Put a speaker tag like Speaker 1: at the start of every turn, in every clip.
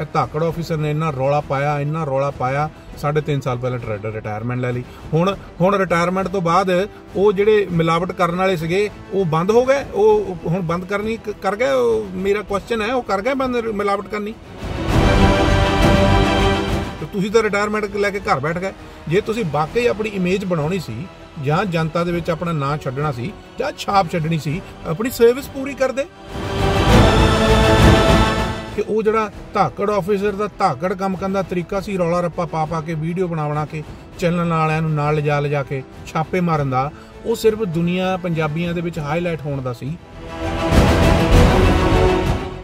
Speaker 1: ਇਹ ਧਾਕੜ ਆਫੀਸਰ ਨੇ ਇੰਨਾ ਰੌਲਾ ਪਾਇਆ, ਇੰਨਾ ਰੌਲਾ ਪਾਇਆ 3.5 ਸਾਲ ਪਹਿਲਾਂ ਟਰੈਡਰ ਰਿਟਾਇਰਮੈਂਟ ਲੈ ਲਈ। ਹੁਣ ਹੁਣ ਰਿਟਾਇਰਮੈਂਟ ਤੋਂ ਬਾਅਦ ਉਹ ਜਿਹੜੇ ਮਿਲਾਵਟ ਕਰਨ ਵਾਲੇ ਸੀਗੇ, ਉਹ ਬੰਦ ਹੋ ਗਏ? ਉਹ ਹੁਣ ਬੰਦ ਕਰਨੀ ਕਰ ਗਏ? ਉਹ ਮੇਰਾ ਕੁਐਸਚਨ ਹੈ, ਉਹ ਕਰ ਗਏ ਬੰਦ ਮਿਲਾਵਟ ਕਰਨੀ? ਤੁਸੀਂ ਤਾਂ ਰਿਟਾਇਰਮੈਂਟ ਲੈ ਕੇ ਘਰ ਬੈਠ ਗਏ। ਜੇ ਤੁਸੀਂ ਵਾਕਈ ਆਪਣੀ ਇਮੇਜ ਬਣਾਉਣੀ ਸੀ, ਜਾਂ ਜਨਤਾ ਦੇ ਵਿੱਚ ਆਪਣਾ ਨਾਂ ਛੱਡਣਾ ਸੀ, ਜਾਂ ਛਾਪ ਛੱਡਣੀ ਸੀ, ਆਪਣੀ ਸਰਵਿਸ ਪੂਰੀ ਕਰਦੇ। ਕਿ ਉਹ ਜਿਹੜਾ ਧਾਕੜ ਆਫੀਸਰ ਦਾ ਧਾਕੜ ਕੰਮ ਕਰਨ ਦਾ ਤਰੀਕਾ ਸੀ, ਰੌਲਾ ਰੱਪਾ ਪਾ ਪਾ ਕੇ ਵੀਡੀਓ ਬਣਾ ਬਣਾ ਕੇ ਚੈਨਲ ਵਾਲਿਆਂ ਨੂੰ ਨਾਲ ਲਿਜਾ ਲਿਜਾ ਕੇ ਛਾਪੇ ਮਾਰਨ ਦਾ, ਉਹ ਸਿਰਫ ਦੁਨੀਆ ਪੰਜਾਬੀਆਂ ਦੇ ਵਿੱਚ ਹਾਈਲਾਈਟ ਹੋਣ ਦਾ ਸੀ।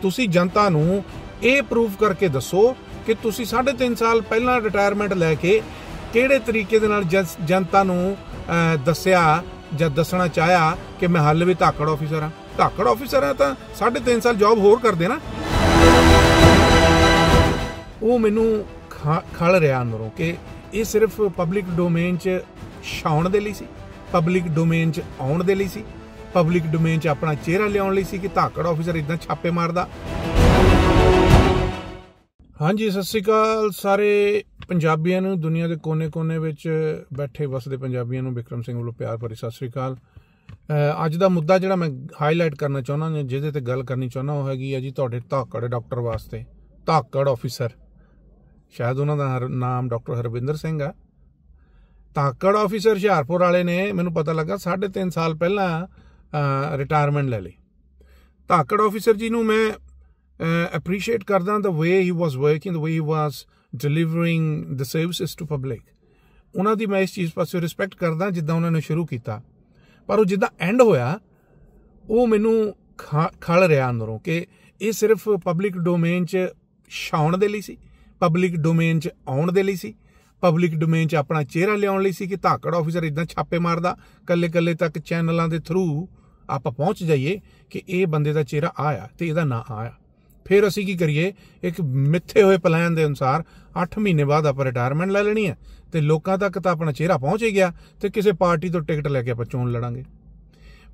Speaker 1: ਤੁਸੀਂ ਜਨਤਾ ਨੂੰ ਇਹ ਪ੍ਰੂਫ ਕਰਕੇ ਦੱਸੋ ਕਿ ਤੁਸੀਂ 3.5 ਸਾਲ ਪਹਿਲਾਂ ਰਿਟਾਇਰਮੈਂਟ ਲੈ ਕੇ ਕਿਹੜੇ ਤਰੀਕੇ ਦੇ ਨਾਲ ਜਨਤਾ ਨੂੰ ਦੱਸਿਆ ਜਾਂ ਦੱਸਣਾ ਚਾਹਿਆ ਕਿ ਮੈਂ ਹਾਲੇ ਵੀ ਧਾਕੜ ਆਫੀਸਰ ਹਾਂ? ਧਾਕੜ ਆਫੀਸਰ ਹਾਂ ਤਾਂ 3.5 ਸਾਲ ਜੌਬ ਹੋਰ ਕਰਦੇ ਨਾ। ਉਹ ਮੈਨੂੰ ਖਾ- ਖਲ ਰਿਹਾ ਅੰਦਰੋਂ ਕਿ ਇਹ ਸਿਰਫ ਪਬਲਿਕ ਡੋਮੇਨ 'ਚ ਛਾਉਣ ਦੇ ਲਈ ਸੀ ਪਬਲਿਕ ਡੋਮੇਨ 'ਚ ਆਉਣ ਦੇ ਲਈ ਸੀ ਪਬਲਿਕ ਡੋਮੇਨ 'ਚ ਆਪਣਾ ਚਿਹਰਾ ਲਿਆਉਣ ਲਈ ਸੀ ਕਿ ਧਾਕੜ ਆਫੀਸਰ ਇਦਾਂ ਛਾਪੇ ਮਾਰਦਾ। ਹਾਂਜੀ, ਸਤਿ ਸ੍ਰੀ ਅਕਾਲ ਸਾਰੇ ਪੰਜਾਬੀਆਂ ਨੂੰ, ਦੁਨੀਆ ਦੇ ਕੋਨੇ-ਕੋਨੇ ਵਿੱਚ ਬੈਠੇ ਵਸਦੇ ਪੰਜਾਬੀਆਂ ਨੂੰ, ਵਿਕਰਮ ਸਿੰਘ ਵੱਲੋਂ ਪਿਆਰ ਭਰੀ ਸਤਿ ਸ੍ਰੀ ਅਕਾਲ। ਅੱਜ ਦਾ ਮੁੱਦਾ ਜਿਹੜਾ ਮੈਂ ਹਾਈਲਾਈਟ ਕਰਨਾ ਚਾਹੁੰਦਾ ਜਾਂ ਜਿਹਦੇ ਤੇ ਗੱਲ ਕਰਨੀ ਚਾਹੁੰਦਾ ਉਹ ਹੈਗੀ ਹੈ ਜੀ ਤੁਹਾਡੇ ਧਾਕੜ ਡਾਕਟਰ ਵਾਸਤੇ। ਧਾਕੜ ਆਫੀਸਰ ਸ਼ਾਇਦ ਉਹਨਾਂ ਦਾ ਹਰ- ਨਾਮ ਡਾਕਟਰ ਹਰਵਿੰਦਰ ਸਿੰਘ ਆ। ਧਾਕੜ ਆਫੀਸਰ ਹੁਸ਼ਿਆਰਪੁਰ ਵਾਲੇ ਨੇ ਮੈਨੂੰ ਪਤਾ ਲੱਗਾ 3.5 ਸਾਲ ਪਹਿਲਾਂ ਰਿਟਾਇਰਮੈਂਟ ਲੈ ਲਈ। ਧਾਕੜ ਆਫੀਸਰ ਜੀ ਨੂੰ ਮੈਂ ਅਪਰੀਸ਼ੀਏਟ ਕਰਦਾ the way he was working the way he was delivering the services to public ਉਹਨਾਂ ਦੀ ਮੈਂ ਇਸ ਚੀਜ਼ ਪਾਸੇ ਰਿਸਪੈਕਟ ਕਰਦਾ ਜਿੱਦਾਂ ਉਹਨਾਂ ਨੇ ਸ਼ੁਰੂ ਕੀਤਾ। ਪਰ ਉਹ ਜਿੱਦਾਂ ਐਂਡ ਹੋਇਆ, ਉਹ ਮੈਨੂੰ ਖਾ- ਖਲ ਰਿਹਾ ਅੰਦਰੋਂ ਕਿ ਇਹ ਸਿਰਫ ਪਬਲਿਕ ਡੋਮੇਨ 'ਚ ਛਾਉਣ ਦੇ ਲਈ ਸੀ ਪਬਲਿਕ ਡੋਮੇਨ 'ਚ ਆਉਣ ਦੇ ਲਈ ਸੀ ਪਬਲਿਕ ਡੋਮੇਨ 'ਚ ਆਪਣਾ ਚਿਹਰਾ ਲਿਆਉਣ ਲਈ ਸੀ ਕਿ ਧਾਕੜ ਆਫੀਸਰ ਇਦਾਂ ਛਾਪੇ ਮਾਰਦਾ ਕੱਲੇ ਕੱਲੇ ਤੱਕ ਚੈਨਲਾਂ ਦੇ ਥਰੂ ਆਪਾਂ ਪਹੁੰਚ ਜਾਈਏ ਕਿ ਇਹ ਬੰਦੇ ਦਾ ਚਿਹਰਾ ਆਇਆ ਤੇ ਇਹਦਾ ਨਾਂ ਆਇਆ। ਫਿਰ ਅਸੀਂ ਕੀ ਕਰੀਏ? ਇੱਕ ਮਿੱਥੇ ਹੋਏ ਪਲਾਨ ਦੇ ਅਨੁਸਾਰ 8 ਮਹੀਨੇ ਬਾਅਦ ਆਪਾਂ ਰਿਟਾਇਰਮੈਂਟ ਲੈ ਲੈਣੀ ਹੈ ਤੇ ਲੋਕਾਂ ਤੱਕ ਤਾਂ ਆਪਣਾ ਚਿਹਰਾ ਪਹੁੰਚ ਹੀ ਗਿਆ ਤੇ ਕਿਸੇ ਪਾਰਟੀ ਤੋਂ ਟਿਕਟ ਲੈ ਕੇ ਆਪਾਂ ਚੋਣ ਲੜਾਂਗੇ।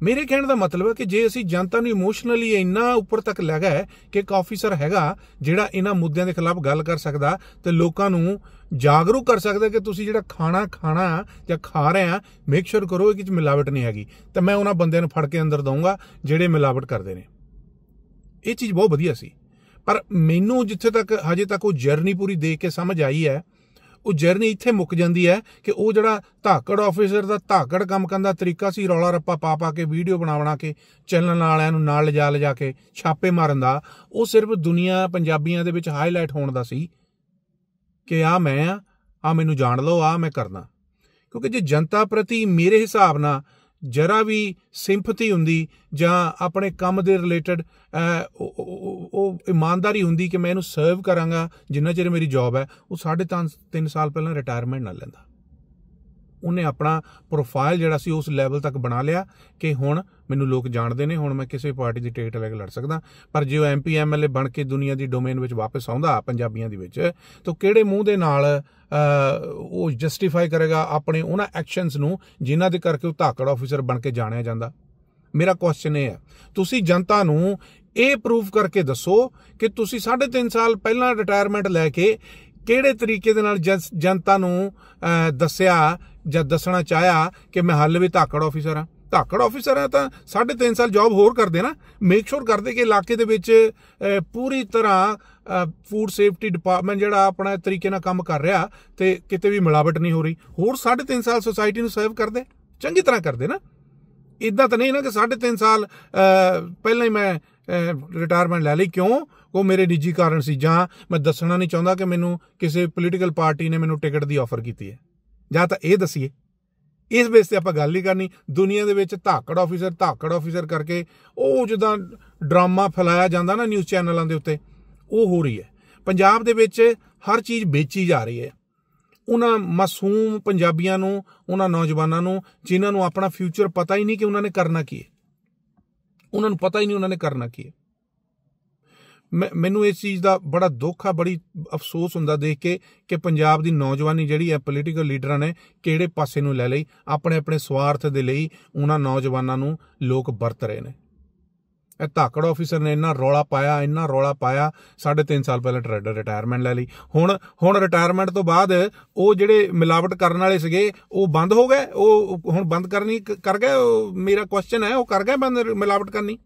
Speaker 1: ਮੇਰੇ ਕਹਿਣ ਦਾ ਮਤਲਬ ਹੈ ਕਿ ਜੇ ਅਸੀਂ ਜਨਤਾ ਨੂੰ ਇਮੋਸ਼ਨਲੀ ਇੰਨਾ ਉੱਪਰ ਤੱਕ ਲੈ ਗਏ ਕਿ ਇੱਕ ਆਫੀਸਰ ਹੈਗਾ ਜਿਹੜਾ ਇਹਨਾਂ ਮੁੱਦਿਆਂ ਦੇ ਖਿਲਾਫ ਗੱਲ ਕਰ ਸਕਦਾ ਤੇ ਲੋਕਾਂ ਨੂੰ ਜਾਗਰੂਕ ਕਰ ਸਕਦਾ ਕਿ ਤੁਸੀਂ ਜਿਹੜਾ ਖਾਣਾ ਖਾਣਾ ਜਾਂ ਖਾ ਰਹੇ ਆ ਮੇਕ ਸ਼ੋਰ ਕਰੋ ਕਿ ਚ ਮਿਲਾਵਟ ਨਹੀਂ ਹੈਗੀ। ਤਾਂ ਮੈਂ ਉਹਨਾਂ ਬੰਦਿਆਂ ਨੂੰ ਫੜ ਕੇ ਅੰਦਰ ਦਊਂਗਾ ਜਿਹੜੇ ਮਿਲਾਵਟ ਕਰਦੇ ਨੇ। ਇਹ ਚੀਜ਼ ਬਹੁਤ ਵਧੀਆ ਸੀ। ਪਰ ਮੈਨੂੰ ਜਿੱਥੇ ਤੱਕ ਹਜੇ ਤੱਕ ਉਹ ਜਰਨੀ ਪੂਰੀ ਦੇਖ ਕੇ ਸਮਝ ਆਈ ਹੈ, ਉਹ ਜਰਨੀ ਇੱਥੇ ਮੁੱਕ ਜਾਂਦੀ ਹੈ ਕਿ ਉਹ ਜਿਹੜਾ ਧਾਕੜ ਆਫੀਸਰ ਦਾ ਧਾਕੜ ਕੰਮ ਕਰਨ ਦਾ ਤਰੀਕਾ ਸੀ, ਰੌਲਾ ਰੱਪਾ ਪਾ ਪਾ ਕੇ ਵੀਡੀਓ ਬਣਾ ਬਣਾ ਕੇ ਚੈਨਲ ਵਾਲਿਆਂ ਨੂੰ ਨਾਲ ਲਿਜਾ ਲਿਜਾ ਕੇ ਛਾਪੇ ਮਾਰਨ ਦਾ, ਉਹ ਸਿਰਫ ਦੁਨੀਆ ਪੰਜਾਬੀਆਂ ਦੇ ਵਿੱਚ ਹਾਈਲਾਈਟ ਹੋਣ ਦਾ ਸੀ ਕਿ ਆ ਮੈਂ ਆ ਮੈਨੂੰ ਜਾਣ ਲਓ ਆ ਮੈਂ ਕਰਨਾ। ਕਿਉਂਕਿ ਜੇ ਜਨਤਾ ਪ੍ਰਤੀ ਮੇਰੇ ਹਿਸਾਬ ਨਾਲ ਜਰਾ ਵੀ ਸਿੰਪਥੀ ਹੁੰਦੀ ਜਾਂ ਆਪਣੇ ਕੰਮ ਦੇ ਰਿਲੇਟਡ ਉਹ ਇਮਾਨਦਾਰੀ ਹੁੰਦੀ ਕਿ ਮੈਂ ਇਹਨੂੰ ਸਰਵ ਕਰਾਂਗਾ, ਜਿੰਨਾ ਚਿਰ ਮੇਰੀ ਜੌਬ ਹੈ, ਉਹ 3.5 3 ਸਾਲ ਪਹਿਲਾਂ ਰਿਟਾਇਰਮੈਂਟ ਨਾ ਲੈਂਦਾ। ਉਹਨੇ ਆਪਣਾ ਪ੍ਰੋਫਾਈਲ ਜਿਹੜਾ ਸੀ ਉਸ ਲੈਵਲ ਤੱਕ ਬਣਾ ਲਿਆ ਕਿ ਹੁਣ ਮੈਨੂੰ ਲੋਕ ਜਾਣਦੇ ਨੇ, ਹੁਣ ਮੈਂ ਕਿਸੇ ਪਾਰਟੀ ਦੀ ਟਿਕਟ ਲੈ ਕੇ ਲੜ ਸਕਦਾ। ਪਰ ਜੇ ਉਹ ਐਮਪੀ ਐਮਐਲਏ ਬਣ ਕੇ ਦੁਨੀਆ ਦੀ ਡੋਮੇਨ ਵਿੱਚ ਵਾਪਸ ਆਉਂਦਾ ਪੰਜਾਬੀਆਂ ਦੇ ਵਿੱਚ, ਤਾਂ ਕਿਹੜੇ ਮੂੰਹ ਦੇ ਨਾਲ ਉਹ ਜਸਟੀਫਾਈ ਕਰੇਗਾ ਆਪਣੇ ਉਹਨਾਂ ਐਕਸ਼ਨਸ ਨੂੰ ਜਿਨ੍ਹਾਂ ਦੇ ਕਰਕੇ ਉਹ ਧਾਕੜ ਆਫੀਸਰ ਬਣ ਕੇ ਜਾਣਿਆ ਜਾਂਦਾ? ਮੇਰਾ ਕੁਐਸਚਨ ਇਹ ਹੈ, ਤੁਸੀਂ ਜਨਤਾ ਨੂੰ ਇਹ ਪ੍ਰੂਫ ਕਰਕੇ ਦੱਸੋ ਕਿ ਤੁਸੀਂ 3.5 ਸਾਲ ਪਹਿਲਾਂ ਰਿਟਾਇਰਮੈਂਟ ਲੈ ਕੇ ਕਿਹੜੇ ਤਰੀਕੇ ਦੇ ਨਾਲ ਜਨਤਾ ਨੂੰ ਦੱਸਿਆ ਜਾਂ ਦੱਸਣਾ ਚਾਹਿਆ ਕਿ ਮੈਂ ਹਾਲੇ ਵੀ ਧਾਕੜ ਆਫੀਸਰ ਹਾਂ। ਧਾਕੜ ਆਫੀਸਰ ਹੈ ਤਾਂ 3.5 ਸਾਲ ਜੌਬ ਹੋਰ ਕਰਦੇ ਨਾ। ਮੇਕ ਸ਼ੋਰ ਕਰਦੇ ਕਿ ਇਲਾਕੇ ਦੇ ਵਿੱਚ ਪੂਰੀ ਤਰ੍ਹਾਂ ਫੂਡ ਸੇਫਟੀ ਡਿਪਾਰਟਮੈਂਟ ਜਿਹੜਾ ਆਪਣਾ ਤਰੀਕੇ ਨਾਲ ਕੰਮ ਕਰ ਰਿਹਾ ਤੇ ਕਿਤੇ ਵੀ ਮਿਲਾਵਟ ਨਹੀਂ ਹੋ ਰਹੀ। ਹੋਰ 3.5 ਸਾਲ ਸੋਸਾਇਟੀ ਨੂੰ ਸਰਵ ਕਰਦੇ, ਚੰਗੀ ਤਰ੍ਹਾਂ ਕਰਦੇ ਨਾ। ਇਦਾਂ ਤਾਂ ਨਹੀਂ ਨਾ ਕਿ 3.5 ਸਾਲ ਪਹਿਲਾਂ ਹੀ ਮੈਂ ਰਿਟਾਇਰਮੈਂਟ ਲੈ ਲਈ। ਕਿਉਂ? ਉਹ ਮੇਰੇ ਨਿੱਜੀ ਕਾਰਨ ਸੀ। ਜਾਂ ਮੈਂ ਦੱਸਣਾ ਨਹੀਂ ਚਾਹੁੰਦਾ ਕਿ ਮੈਨੂੰ ਕਿਸੇ ਪੋਲੀਟੀਕਲ ਪਾਰਟੀ ਨੇ ਮੈਨੂੰ ਟਿਕਟ ਦੀ ਆਫਰ ਕੀਤੀ ਹੈ। ਜਾਂ ਤਾਂ ਇਹ ਦਸੀਏ। ਇਸ ਬੇਸ ਤੇ ਆਪਾਂ ਗੱਲ ਨਹੀਂ ਕਰਨੀ, ਦੁਨੀਆ ਦੇ ਵਿੱਚ ਧਾਕੜ ਆਫੀਸਰ ਧਾਕੜ ਆਫੀਸਰ ਕਰਕੇ ਉਹ ਜਿੱਦਾਂ ਡਰਾਮਾ ਫੈਲਾਇਆ ਜਾਂਦਾ ਨਾ ਨਿਊਜ਼ ਚੈਨਲਾਂ ਦੇ ਉੱਤੇ, ਉਹ ਹੋ ਰਹੀ ਹੈ। ਪੰਜਾਬ ਦੇ ਵਿੱਚ ਹਰ ਚੀਜ਼ ਵੇਚੀ ਜਾ ਰਹੀ ਹੈ। ਉਹਨਾਂ ਮਾਸੂਮ ਪੰਜਾਬੀਆਂ ਨੂੰ, ਉਹਨਾਂ ਨੌਜਵਾਨਾਂ ਨੂੰ, ਜਿਨ੍ਹਾਂ ਨੂੰ ਆਪਣਾ ਫਿਊਚਰ ਪਤਾ ਹੀ ਨਹੀਂ ਕਿ ਉਹਨਾਂ ਨੇ ਕਰਨਾ ਕੀ ਹੈ। ਉਹਨਾਂ ਨੂੰ ਪਤਾ ਹੀ ਨਹੀਂ ਉਹਨਾਂ ਨੇ ਕਰਨਾ ਕੀ ਹੈ। ਮੈਨੂੰ ਇਸ ਚੀਜ਼ ਦਾ ਬੜਾ ਦੁੱਖ ਆ, ਬੜੀ ਅਫਸੋਸ ਹੁੰਦਾ ਦੇਖ ਕੇ ਕਿ ਪੰਜਾਬ ਦੀ ਨੌਜਵਾਨੀ ਜਿਹੜੀ ਹੈ ਪੋਲੀਟੀਕਲ ਲੀਡਰਾਂ ਨੇ ਕਿਹੜੇ ਪਾਸੇ ਨੂੰ ਲੈ ਲਈ, ਆਪਣੇ ਆਪਣੇ ਸਵਾਰਥ ਦੇ ਲਈ ਉਹਨਾਂ ਨੌਜਵਾਨਾਂ ਨੂੰ ਲੋਕ ਵਰਤ ਰਹੇ ਨੇ। ਇਹ ਧਾਕੜ ਆਫੀਸਰ ਨੇ ਇੰਨਾ ਰੌਲਾ ਪਾਇਆ, ਇੰਨਾ ਰੌਲਾ ਪਾਇਆ, ਸਾਢੇ ਤਿੰਨ ਸਾਲ ਪਹਿਲਾਂ ਟਰੈਡਰ ਰਿਟਾਇਰਮੈਂਟ ਲੈ ਲਈ। ਹੁਣ ਹੁਣ ਰਿਟਾਇਰਮੈਂਟ ਤੋਂ ਬਾਅਦ ਉਹ ਜਿਹੜੇ ਮਿਲਾਵਟ ਕਰਨ ਵਾਲੇ ਸੀਗੇ, ਉਹ ਬੰਦ ਹੋ ਗਏ? ਉਹ, ਹੁਣ ਬੰਦ ਕਰਨੀ ਕਰ ਗਏ? ਉਹ ਮੇਰਾ ਕੁਐਸਚਨ ਹੈ, ਉਹ ਕਰ ਗਏ ਬੰਦ, ਮਿਲਾਵਟ ਕਰਨੀ?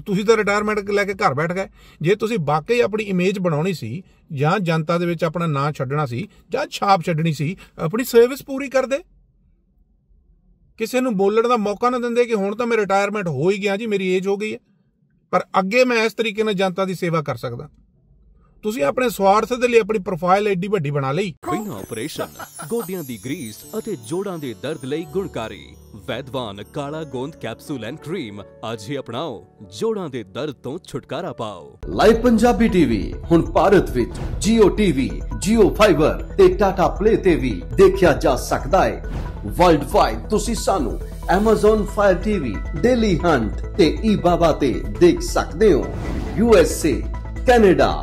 Speaker 1: ਤੁਸੀਂ ਤਾਂ ਰਿਟਾਇਰਮੈਂਟ ਲੈ ਕੇ ਘਰ ਬੈਠ ਗਏ। ਜੇ ਤੁਸੀਂ ਵਾਕਈ ਆਪਣੀ ਇਮੇਜ ਬਣਾਉਣੀ ਸੀ, ਜਾਂ ਜਨਤਾ ਦੇ ਵਿੱਚ ਆਪਣਾ ਨਾਂ ਛੱਡਣਾ ਸੀ, ਜਾਂ ਛਾਪ ਛੱਡਣੀ ਸੀ, ਆਪਣੀ ਸਰਵਿਸ ਪੂਰੀ ਕਰਦੇ ਕਿਸੇ ਨੂੰ ਬੋਲਣ ਦਾ ਮੌਕਾ ਨਾ ਦਿੰਦੇ ਕਿ ਹੁਣ ਤਾਂ ਮੈਂ ਰਿਟਾਇਰਮੈਂਟ ਹੋ ਹੀ ਗਿਆ ਜੀ, ਮੇਰੀ ਏਜ ਹੋ ਗਈ ਹੈ। ਪਰ ਅੱਗੇ ਮੈਂ ਇਸ ਤਰੀਕੇ ਨਾਲ ਜਨਤਾ ਦੀ ਸੇਵਾ ਕਰ ਸਕਦਾ। ਤੁਸੀਂ ਆਪਣੇ ਸਵਾਰਥ ਦੇ ਲਈ ਆਪਣੀ ਪ੍ਰੋਫਾਈਲ ਐਡੀ ਵੱਡੀ ਬਣਾ ਲਈ।
Speaker 2: ਬਿਨਾਂ ਆਪਰੇਸ਼ਨ ਗੋਡਿਆਂ ਦੀ ਗਰੀਸ ਅਤੇ ਜੋੜਾਂ ਦੇ ਦਰਦ ਲਈ ਗੁਣਕਾਰੀ। ਵੈਦਵਾਨ ਕਾਲਾ ਗੋਂਦ ਕੈਪਸੂਲ ਐਂਡ ਕਰੀਮ ਅੱਜ ਹੀ ਅਪਣਾਓ। ਜੋੜਾਂ ਦੇ ਦਰਦ ਤੋਂ ਛੁਟਕਾਰਾ ਪਾਓ।
Speaker 3: ਲਾਈਵ ਪੰਜਾਬੀ ਟੀਵੀ ਹੁਣ ਭਾਰਤ ਵਿੱਚ Jio TV, Jio Fiber ਤੇ Tata Play ਤੇ ਵੀ ਦੇਖਿਆ ਜਾ ਸਕਦਾ ਹੈ। ਵਰਲਡ ਵਾਈਡ ਤੁਸੀਂ ਸਾਨੂੰ Amazon Fire TV, Daily Hunt ਤੇ eBaba ਤੇ ਦੇਖ ਸਕਦੇ ਹੋ। USA, Canada,